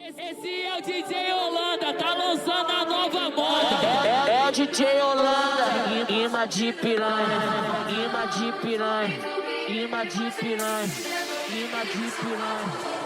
Esse é o DJ Holanda, tá lançando a nova moda. É, é o DJ Holanda, imã de piranha, imã de piranha, imã de piranha, imã de piranha.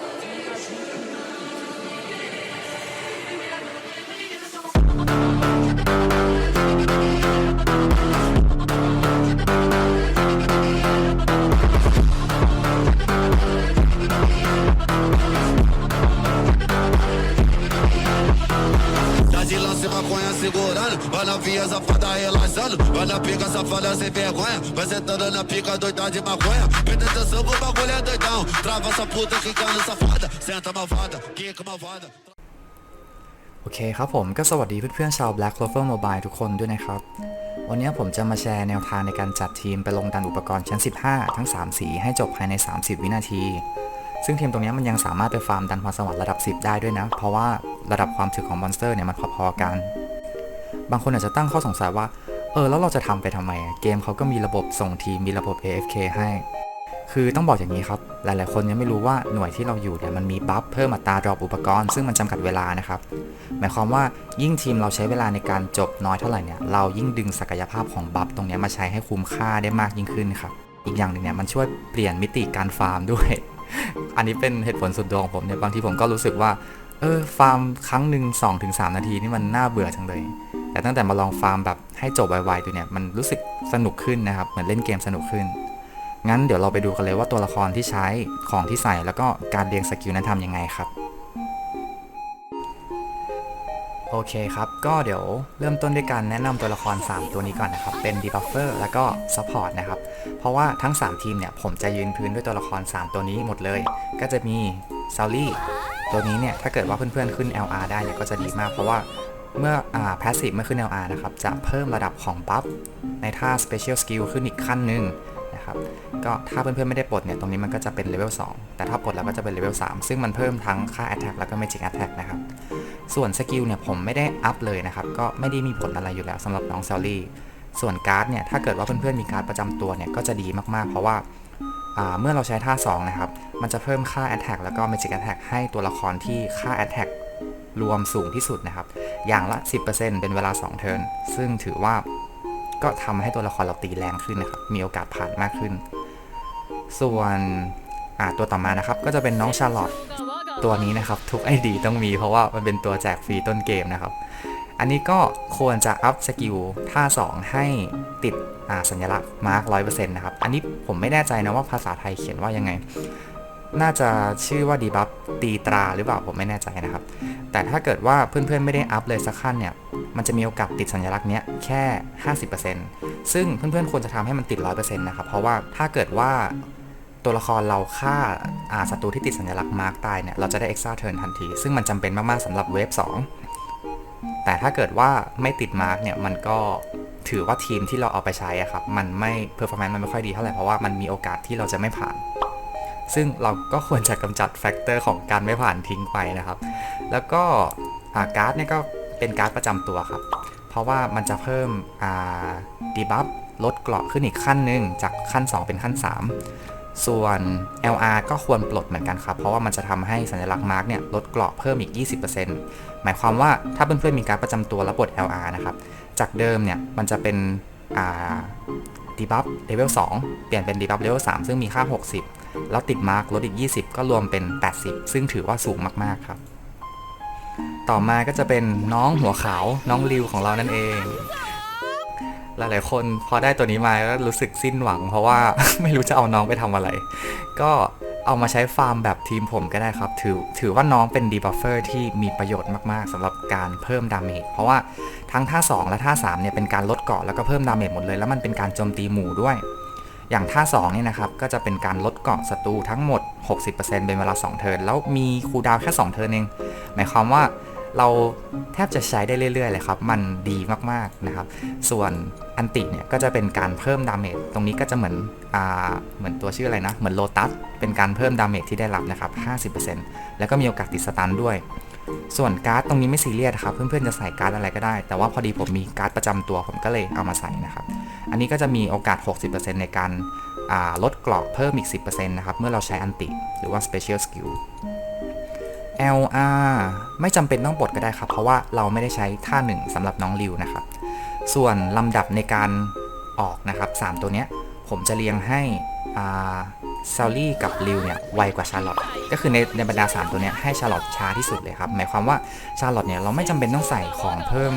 Vai na via safada relaxando, vai na pica safada sem vergonha, vai sentando na pica doida de maconha. Presta atenção que o bagulho é doidão, trava essa puta quicando safada, senta malvada, quica malvada. โอเคครับผมก็สวัสดีเพื่อนๆชาว Black Clover Mobile ทุกคนด้วยนะครับ วันนี้ผมจะมาแชร์แนวทางในการจัดทีมไปลงดันอุปกรณ์ชั้น 15 ทั้ง 3 สีให้จบภายใน 30 วินาที ซึ่งทีมตรงนี้มันยังสามารถไปฟาร์มดันพรสวรรค์ระดับ 10 ได้ด้วยนะ เพราะว่าระดับความถึกของมอนสเตอร์เนี่ยมันพอๆกัน บางคนอาจจะตั้งข้อสงสัยว่า เออ แล้วเราจะทำไปทำไม เกมเขาก็มีระบบส่งทีม มีระบบ AFK ให้ คือต้องบอกอย่างนี้ครับ หลาย ๆ คนยังไม่รู้ว่าหน่วยที่เราอยู่เนี่ยมันมีบัฟเพิ่มอัตราดรอปอุปกรณ์ ซึ่งมันจำกัดเวลานะครับ หมายความว่ายิ่งทีมเราใช้เวลาในการจบน้อยเท่าไหร่เนี่ย เรายิ่งดึงศักยภาพของบัฟตรงนี้มาใช้ให้คุ้มค่าได้มากยิ่งขึ้นครับ อีกอย่างหนึ่งเนี่ยมันช่วยเปลี่ยนมิติการฟาร์มด้วย อันนี้เป็นเหตุผลส่วนตัวของผมเนี่ย บางทีผมก็รู้สึกว่า เออ ฟาร์มครั้งหนึ่ง2-3 นาทีนี่มันน่าเบื่อจังเลย แต่ตั้งแต่มาลองฟาร์มแบบให้จบไวๆตัวเนี่ยมันรู้สึกสนุกขึ้นนะครับ เหมือนเล่นเกมสนุกขึ้น งั้นเดี๋ยวเราไปดูกันเลยว่าตัวละครที่ใช้ของที่ใส่แล้วก็การเรียงสกิลนั้นทำยังไงครับโอเคครับ ก็เดี๋ยวเริ่มต้นด้วยการแนะนำตัวละคร 3 ตัวนี้ก่อนนะครับ เป็น Debuffer แล้วก็ Support นะครับ เพราะว่าทั้ง 3 ทีมเนี่ยผมจะยืนพื้นด้วยตัวละคร 3 ตัวนี้หมดเลย ก็จะมี s a l l y ตัวนี้เนี่ย ถ้าเกิดว่าเพื่อนๆ ขึ้น LR ได้เนี่ยก็จะดีมาก เพราะว่า เมื่ออ Passive เมื่อขึ้น LR นะครับ จะเพิ่มระดับของบัฟในท่า Special Skill ขึ้นอีกขั้นหนึ่งนะครับ ก็ถ้าเพื่อนๆ ไม่ได้ปลดเนี่ย ตรงนี้มันก็จะเป็นเลเวล2แต่ถ้าปลดแล้วก็จะเป็นเลเวล3ซึ่งมันเพิ่มทั้งค่า Attack แล้วก็ Magic Attack นะครับ ส่วนสกิลเนี่ยผมไม่ได้อัพเลยนะครับ ก็ไม่ได้มีผลอะไรอยู่แล้วสำหรับน้องเซลลี่ ส่วนการ์ดเนี่ย ถ้าเกิดว่าเพื่อนๆ มีการ์ดประจำตัวเนี่ย ก็จะดีมากๆ เพราะว่าอ่าเมื่อเราใช้ท่า 2 นะครับ มันจะเพิ่มค่า Attack แล้วก็ Magic Attack ให้ตัวละครที่ค่า Attack รวมสูงที่สุดนะครับ อย่างละ 10%เป็นเวลา 2 เทิร์นซึ่งถือว่าก็ทำให้ตัวละครเราตีแรงขึ้นนะครับ มีโอกาสผ่านมากขึ้น ส่วนตัวต่อมานะครับ ก็จะเป็นน้องชาร์ลอตตัวนี้นะครับ ทุก ID ต้องมีเพราะว่ามันเป็นตัวแจกฟรีต้นเกมนะครับ อันนี้ก็ควรจะอัพสกิลท่า 2 ให้ติดสัญลักษณ์มาร์กร้อยเปอร์เซ็นต์นะครับ อันนี้ผมไม่แน่ใจนะว่าภาษาไทยเขียนว่ายังไง น่าจะชื่อว่าดีบัฟตีตราหรือเปล่าผมไม่แน่ใจนะครับ แต่ถ้าเกิดว่าเพื่อนๆไม่ได้อัพเลยสักขั้นเนี่ย มันจะมีโอกาสติดสัญลักษณ์เนี้ยแค่ 50%ซึ่งเพื่อนๆควรจะทำให้มันติด 100%นะครับ เพราะว่าถ้าเกิดว่าตัวละครเราฆ่าอ่าศัตรูที่ติดสัญลักษณ์มาร์กตายเนี่ย เราจะได้ extra turn ทันที ซึ่งมันจำเป็นมากๆสำหรับเวฟ2 แต่ถ้าเกิดว่าไม่ติดมาร์กเนี่ย มันก็ถือว่าทีมที่เราเอาไปใช้อะครับ มันไม่ performance มันไม่ค่อยดีเท่าไหร่ เพราะว่ามันมีโอกาสที่เราจะไม่ผ่าน ซึ่งเราก็ควรจะกำจัดแฟกเตอร์ของการไม่ผ่านทิ้งไปนะครับ แล้วก็าการ์ดเนี่ยก็เป็นการ์ดประจำตัวครับ เพราะว่ามันจะเพิ่มดีบัฟลดเกราะขึ้นอีกขั้นหนึ่งจากขั้น 2 เป็นขั้น 3 ส่วน LR ก็ควรปลดเหมือนกันครับ เพราะว่ามันจะทำให้สัญลักษณ์มาร์กเนี่ยลดเกราะเพิ่มอีก 20%หมายความว่าถ้าเพื่อนๆมีการดประจำตัวแล้วปลด LR นะครับ จากเดิมเนี่ยมันจะเป็นดีบัฟเลเวล2เปลี่ยนเป็นดีบัฟเลเวล3ซึ่งมีค่า 60 แล้วติดมาร์กลดอีก 20 ก็รวมเป็น 80 ซึ่งถือว่าสูงมากๆครับ ต่อมาก็จะเป็นน้องหัวขาวน้องริวของเรานั่นเอง หลายๆคนพอได้ตัวนี้มาก็รู้สึกสิ้นหวัง เพราะว่า ไม่รู้จะเอาน้องไปทำอะไร ก็เอามาใช้ฟาร์มแบบทีมผมก็ได้ครับ ถือถือว่าน้องเป็นดีบัฟเฟอร์ที่มีประโยชน์มากๆสำหรับการเพิ่มดาเมจเพราะว่าทั้งท่า 2 และท่า 3 เนี่ยเป็นการลดเกาะแล้วก็เพิ่มดาเมจหมดเลย แล้วมันเป็นการโจมตีหมู่ด้วย อย่างท่า2เนี่ยนะครับก็จะเป็นการลดเกราะศัตรูทั้งหมด 60%เป็นเวลา 2 เทิร์นแล้วมีคูลดาวแค่ 2 เทิร์นเองหมายความว่าเราแทบจะใช้ได้เรื่อยๆเลยครับ มันดีมากๆนะครับ ส่วนอันติเนี่ยก็จะเป็นการเพิ่มดาเมจตรงนี้ก็จะเหมือนอ่าเหมือนตัวชื่ออะไรนะ เหมือนโลตัสเป็นการเพิ่มดาเมจที่ได้รับนะครับ 50%แล้วก็มีโอกาสติดสตันด้วย ส่วนการ์ดตรงนี้ไม่ซีเรียสครับเพื่อนๆจะใส่การ์ดอะไรก็ได้ แต่ว่าพอดีผมมีการ์ดประจำตัวผมก็เลยเอามาใส่นะครับ อันนี้ก็จะมีโอกาส 60%ในการาลดเกราะเพิ่มอีก 10%นะครับ เมื่อเราใช้อันติหรือว่า Special Skill LR ไม่จำเป็นต้องปลดก็ได้ครับ เพราะว่าเราไม่ได้ใช้ท่าหนึ่งสำหรับน้องริวนะครับ ส่วนลำดับในการออกนะครับ 3 ตัวเนี้ย ผมจะเรียงให้ซาลี่กับริวเนี่ยไวกว่าชาร์ลอต ก็คือในในบรรดา 3 ตัวเนี้ยให้ชาร์ลอตช้าที่สุดเลยครับ หมายความว่าชาร์ลอตเนี่ยเราไม่จำเป็นต้องใส่ของเพิ่ม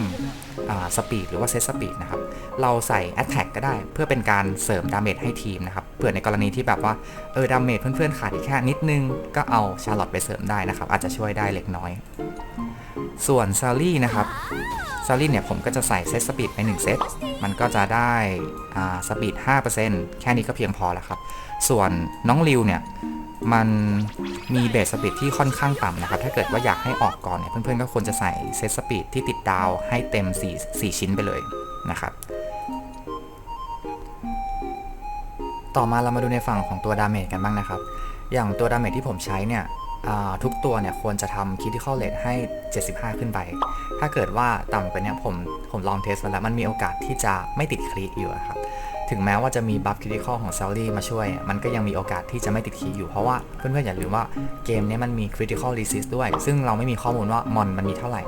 สปีดหรือว่าเซตสปีดนะครับ เราใส่ Attack ก็ได้เพื่อเป็นการเสริมดาเมจให้ทีมนะครับ เผื่อในกรณีที่แบบว่าเออดาเมจเพื่อนๆขาดอีกแค่นิดนึง ก็เอาชาร์ลอตไปเสริมได้นะครับ อาจจะช่วยได้เล็กน้อย ส่วนซาลี่นะครับซาลี่เนี่ยผมก็จะใส่เซตสปีดไป 1 เซต มันก็จะได้สปีด5%แค่นี้ก็เพียงพอแล้วครับ ส่วนน้องริวเนี่ย มันมีเบสสปีดที่ค่อนข้างต่ำนะครับ ถ้าเกิดว่าอยากให้ออกก่อนเนี่ย เพื่อนๆก็ควรจะใส่เซตสปีดที่ติดดาวให้เต็ม 4 4 ชิ้นไปเลยนะครับ ต่อมาเรามาดูในฝั่งของตัวดาเมจกันบ้างนะครับ อย่างตัวดาเมจที่ผมใช้เนี่ยทุกตัวเนี่ยควรจะทำ critical rate ให้ 75 ขึ้นไป ถ้าเกิดว่าต่ำกว่าเนี้ผมผมลองเทสมาแล้วมันมีโอกาสที่จะไม่ติดคลิอยู่ครับ ถึงแม้ว่าจะมีบัฟคริติคอลของ s a l ลี่มาช่วย มันก็ยังมีโอกาสที่จะไม่ติดคีอยู่เพราะว่าเพื่อนๆอย่าลืมว่าเกมนี้มันมี critical resist ด้วย ซึ่งเราไม่มีข้อมูลว่ามอนมันมีเท่าไหร่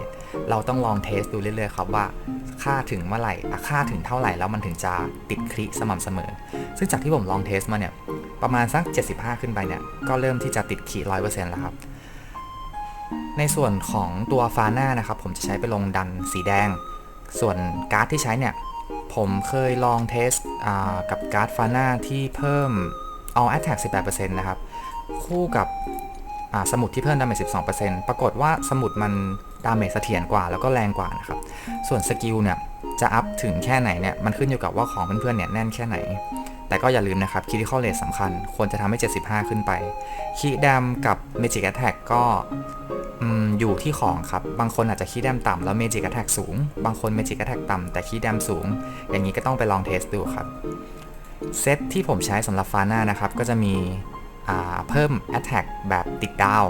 เราต้องลองเทสดูเรื่อยๆครับว่าค่าถึงเมื่อไหร่ค่าถึงเท่าไหร่แล้วมันถึงจะติดคลิสม่ำเสมอ ซึ่งจากที่ผมลองเทสมาเนี่ยประมาณสัก 75 ขึ้นไปเนี่ยก็เริ่มที่จะติดขีด100%แล้วครับในส่วนของตัวฟาน่านะครับผมจะใช้ไปลงดันสีแดง ส่วนการ์ดที่ใช้เนี่ย ผมเคยลองเทสกับการ์ดฟาน่าที่เพิ่มเอา Attack 18%นะครับ คู่กับสมุดที่เพิ่มดาเมจ12%ปรากฏว่าสมุดมันดาเมจเสถียรกว่าแล้วก็แรงกว่านะครับ ส่วนสกิลเนี่ยจะอัพถึงแค่ไหนเนี่ยมันขึ้นอยู่กับว่าของเพื่อนๆเนี่ยแน่นแค่ไหน แต่ก็อย่าลืมนะครับ critical rate สำคัญ ควรจะทำให้ 75 ขึ้นไป คีดมกับ magic attack ก็อยู่ที่ของครับ บางคนอาจจะคีดมต่ำแล้ว magic attack สูง บางคน magic attack ต่ำแต่คีดมสูง อย่างนี้ก็ต้องไปลองเทสดูครับ เซตที่ผมใช้สำหรับฟาน่านะครับ ก็จะมีเพิ่ม Attack แบบติดดาว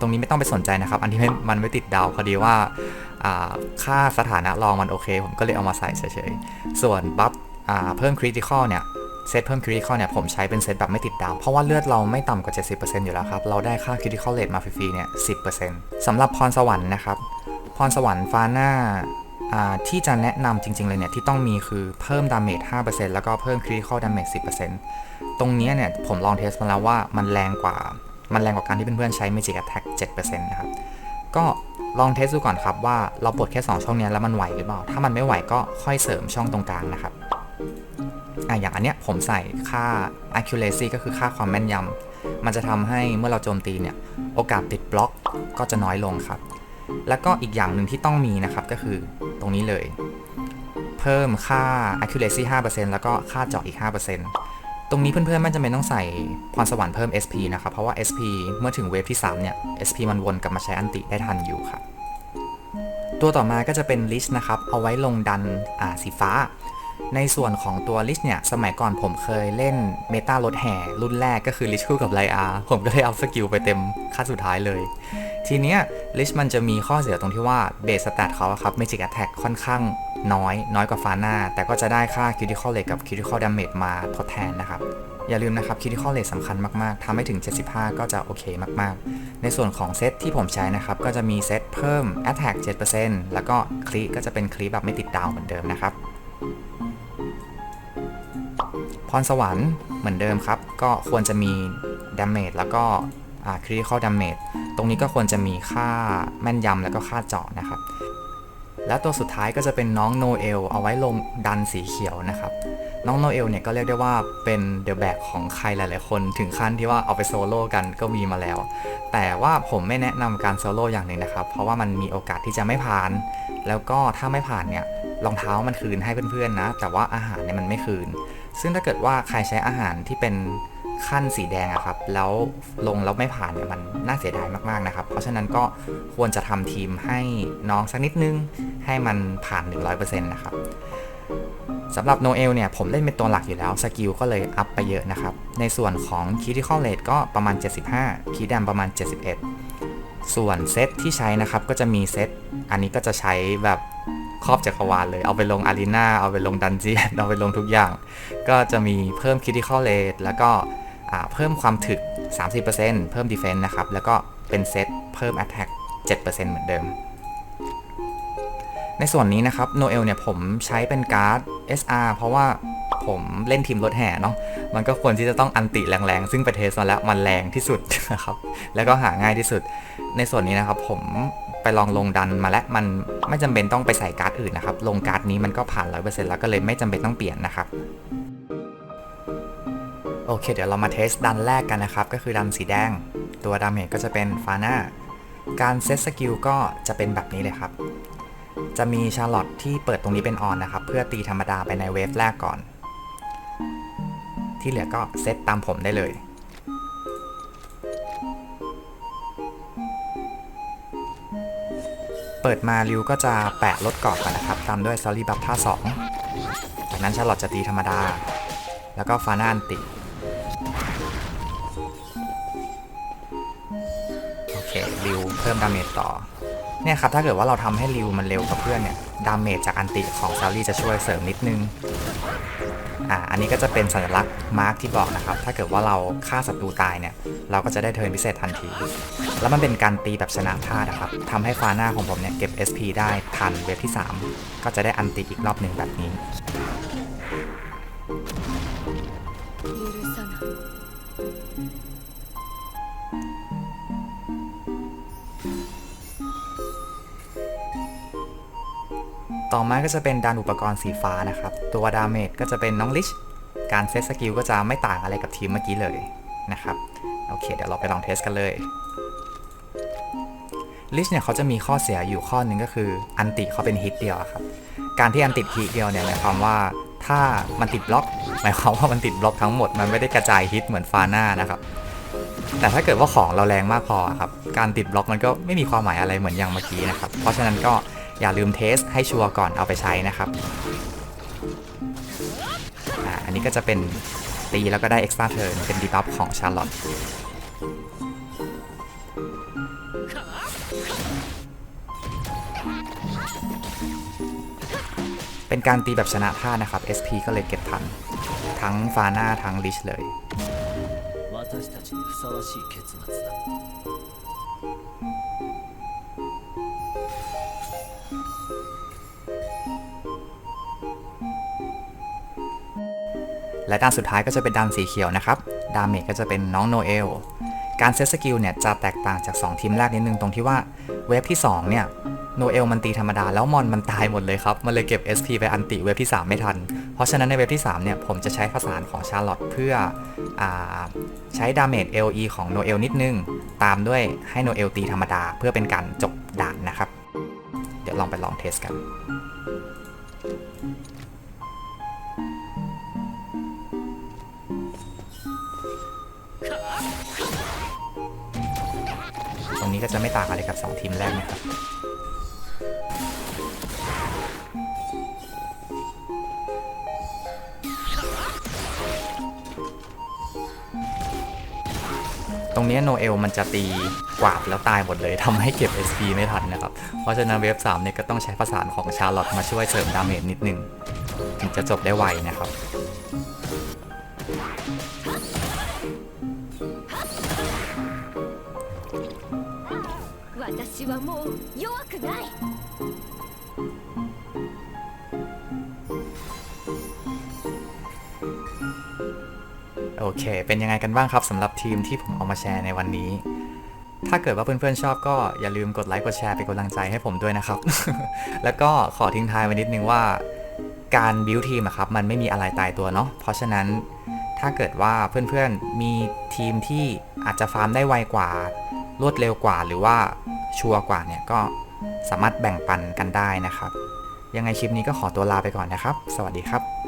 ตรงนี้ไม่ต้องไปสนใจนะครับ อันที่มันไม่ติดดาวพอดีว่าค่าสถานะรองมันโอเค ผมก็เลยเอามาใส่เฉยๆ ส่วนบัฟเพิ่ม Critical เนี่ย เซตเพิ่ม Critical เนี่ยผมใช้เป็นเซตแบบไม่ติดดาว เพราะว่าเลือดเราไม่ต่ำกว่า 70%อยู่แล้วครับ เราได้ค่า Critical Rate มาฟรีๆเนี่ย 10%สำหรับพรสวรรค์นะครับ พรสวรรค์ฟาน่าที่จะแนะนำจริง ๆ เลยเนี่ย ที่ต้องมีคือเพิ่มดาเมจ 5%แล้วก็เพิ่ม Critical Damage 10%ตรงนี้เนี่ยผมลองเทสมาแล้วว่ามันแรงกว่า มันแรงกว่าการที่เพื่อนๆใช้ Magic Attack 7%นะครับ ก็ลองเทสดูก่อนครับว่าเราปลดแค่ 2 ช่องนี้แล้วมันไหวหรือเปล่า ถ้ามันไม่ไหวก็ค่อยเสริมช่องตรงกลางนะครับ อะอย่างอันเนี้ยผมใส่ค่า accuracy ก็คือค่าความแม่นยำ มันจะทำให้เมื่อเราโจมตีเนี่ย โอกาสติดบล็อกก็จะน้อยลงครับ แล้วก็อีกอย่างหนึ่งที่ต้องมีนะครับก็คือตรงนี้เลย เพิ่มค่า accuracy 5%แล้วก็ค่าเจาะอีก 5%ตรงนี้เพื่อนๆไม่จำเป็นต้องใส่พรสวรรค์เพิ่ม SP นะครับ เพราะว่า SP เมื่อถึงเวฟที่ 3 เนี่ย SP มันวนกลับมาใช้อันติได้ทันอยู่ครับตัวต่อมาก็จะเป็น list นะครับ เอาไว้ลงดันอ่าสีฟ้า ในส่วนของตัว list เนี่ย สมัยก่อนผมเคยเล่นเมตารถแห่รุ่นแรกก็คือ list คู่กับไลอาผมก็เลยเอาสกิลไปเต็มขั้นสุดท้ายเลย ทีเนี้ย list มันจะมีข้อเสียตรงที่ว่าเบสสแตทเขาครับ magic attack ค่อนข้างน้อย น้อยกว่าฟาน่าแต่ก็จะได้ค่า critical rate กับ critical damage มาทดแทนนะครับ อย่าลืมนะครับ critical rate สำคัญมากๆทำให้ถึง 75 ก็จะโอเคมากๆ ในส่วนของเซตที่ผมใช้นะครับ ก็จะมีเซตเพิ่ม attack 7%แล้วก็คลีก็จะเป็นคลีแบบไม่ติดดาวเหมือนเดิมนะครับ พรสวรรค์เหมือนเดิมครับ ก็ควรจะมี damage แล้วก็อ่า critical damage ตรงนี้ก็ควรจะมีค่าแม่นยำแล้วก็ค่าเจาะนะครับ และตัวสุดท้ายก็จะเป็นน้องโนเอลเอาไว้ลงดันสีเขียวนะครับ น้องโนเอลเนี่ยก็เรียกได้ว่าเป็นเดอะแบกของใครหลาย ๆ คนถึงขั้นที่ว่าเอาไปโซโล่กันก็มีมาแล้ว แต่ว่าผมไม่แนะนำการโซโล่อย่างหนึ่งนะครับ เพราะว่ามันมีโอกาสที่จะไม่ผ่าน แล้วก็ถ้าไม่ผ่านเนี่ยรองเท้ามันคืนให้เพื่อน ๆ นะ แต่ว่าอาหารเนี่ยมันไม่คืน ซึ่งถ้าเกิดว่าใครใช้อาหารที่เป็นขั้นสีแดงอะครับ แล้วลงแล้วไม่ผ่านเนี่ยมันน่าเสียดายมากๆนะครับ เพราะฉะนั้นก็ควรจะทำทีมให้น้องสักนิดนึง ให้มันผ่าน 100%นะครับสำหรับโนเอลเนี่ยผมเล่นเป็นตัวหลักอยู่แล้ว สกิลก็เลยอัพไปเยอะนะครับ ในส่วนของ Critical Rate ก็ประมาณ 75 คีดมประมาณ 71 ส่วนเซตที่ใช้นะครับก็จะมีเซตอันนี้ก็จะใช้แบบ ครอบจักรวาลเลย เอาไปลงอารีนาเอาไปลงดันเจียนเอาไปลงทุกอย่าง ก็จะมีเพิ่ม Critical Rate แล้วก็เพิ่มความถึก 30%เพิ่ม Defense นะครับ แล้วก็เป็นเซตเพิ่ม Attack 7%เหมือนเดิม ในส่วนนี้นะครับโนเอลเนี่ยผมใช้เป็นการ์ด SR เพราะว่า ผมเล่นทีมรถแห่เนาะมันก็ควรที่จะต้องอันติแรงๆ ซึ่งไปเทสมาแล้วมันแรงที่สุดนะครับแล้วก็หาง่ายที่สุดในส่วนนี้นะครับ ผมไปลองลงดันมาแล้วมันไม่จำเป็นต้องไปใส่การ์ดอื่นนะครับ ลงการ์ดนี้มันก็ผ่าน100%แล้วก็เลยไม่จำเป็นต้องเปลี่ยนนะครับโอเค เดี๋ยวเรามาเทสดันแรกกันนะครับ ก็คือดันสีแดง ตัวดาเมจก็จะเป็นฟาน่าการเซตสกิลก็จะเป็นแบบนี้เลยครับ จะมีชาร์ลอตที่เปิดตรงนี้เป็นออนนะครับ เพื่อตีธรรมดาไปในเวฟแรกก่อน ที่เหลือก็เซตตามผมได้เลย เปิดมาริวก็จะแปะลดกรอบก่อนนะครับ ตามด้วยซอรี่บัฟท่า 2 จากนั้นชาลอตจะตีธรรมดา แล้วก็ฟาน่าอันติโอเคริวเพิ่มดาเมจต่อเนี่ยครับถ้าเกิดว่าเราทำให้ริวมันเร็วกว่าเพื่อนเนี่ยดาเมจจากอันติของซารี่จะช่วยเสริมนิดนึง อ่าอันนี้ก็จะเป็นสัญลักษณ์มาร์กที่บอกนะครับ ถ้าเกิดว่าเราฆ่าศัตรูตายเนี่ย เราก็จะได้เทิร์นพิเศษทันที แล้วมันเป็นการตีแบบชนะท่านะครับทำให้ฟาหน้าของผมเนี่ยเก็บ SP ได้ทันเวฟที่ 3 ก็จะได้อันตีอีกรอบหนึ่งแบบนี้ ต่อมาก็จะเป็นดานอุปกรณ์สีฟ้านะครับ ตัวดาเมจก็จะเป็นน้องลิช การเซตสกิลก็จะไม่ต่างอะไรกับทีมเมื่อกี้เลยนะครับ โอเค เดี๋ยวเราไปลองเทสกันเลยลิชเนี่ยเขาจะมีข้อเสียอยู่ข้อหนึ่งก็คืออันติเขาเป็นฮิตเดียวครับ การที่อันติฮิตเดียวเนี่ยหมายความว่าถ้ามันติดบล็อก หมายความว่ามันติดบล็อกทั้งหมดมันไม่ได้กระจายฮิตเหมือนฟาน่านะครับ แต่ถ้าเกิดว่าของเราแรงมากพอครับ การติดบล็อกมันก็ไม่มีความหมายอะไรเหมือนอย่างเมื่อกี้นะครับ เพราะฉะนั้นก็ อย่าลืมเทสให้ชัวร์ก่อนเอาไปใช้นะครับอันนี้ก็จะเป็นตีแล้วก็ได้ extra turn เป็นดีบัฟของชาร์ลอตเป็นการตีแบบชนะท่านะครับ SP ก็เลยเก็บทัน ทั้งฟาน่าทั้งลิชเลย และด้านสุดท้ายก็จะเป็นด้านสีเขียวนะครับ ดาเมจก็จะเป็นน้องโนเอล การเซตสกิลเนี่ยจะแตกต่างจาก 2 ทีมแรกนิดนึงตรงที่ว่าเวฟที่ 2 เนี่ยโนเอลมันตีธรรมดาแล้วมอนมันตายหมดเลยครับ มันเลยเก็บ SP ไปอันติเวฟที่ 3 ไม่ทัน เพราะฉะนั้นในเวฟที่ 3 เนี่ย ผมจะใช้ผสานของชาร์ลอตเพื่ออใช้ดาเมจ LE ของโนเอลนิดนึง ตามด้วยให้โนเอลตีธรรมดาเพื่อเป็นการจบด่านนะครับ เดี๋ยวลองไปลองเทสกัน ก็จะไม่ต่างอะไรกับ 2 ทีมแรกนะครับตรงนี้โนเอลมันจะตีกวาดแล้วตายหมดเลยทำให้เก็บ SP ไม่ทันนะครับ เพราะฉะนั้นเวฟ3เนี่ยก็ต้องใช้ประสานของชาร์ลอตมาช่วยเสริมดาเมจนิดนึง ถึงจะจบได้ไวนะครับ 私はもう弱くない โอเค เป็นยังไงกันบ้างครับสำหรับทีมที่ผมเอามาแชร์ในวันนี้ ถ้าเกิดว่าเพื่อนๆชอบก็อย่าลืมกดไลค์กดแชร์เป็นกำลังใจให้ผมด้วยนะครับ แล้วก็ขอทิ้งท้ายไว้นิดนึงว่าการบิวทีมอะครับมันไม่มีอะไรตายตัวเนาะ เพราะฉะนั้นถ้าเกิดว่าเพื่อนๆมีทีมที่อาจจะฟาร์มได้ไวกว่า รวดเร็วกว่า หรือว่า ชัวร์กว่าเนี่ยก็สามารถแบ่งปันกันได้นะครับ ยังไงคลิปนี้ก็ขอตัวลาไปก่อนนะครับ สวัสดีครับ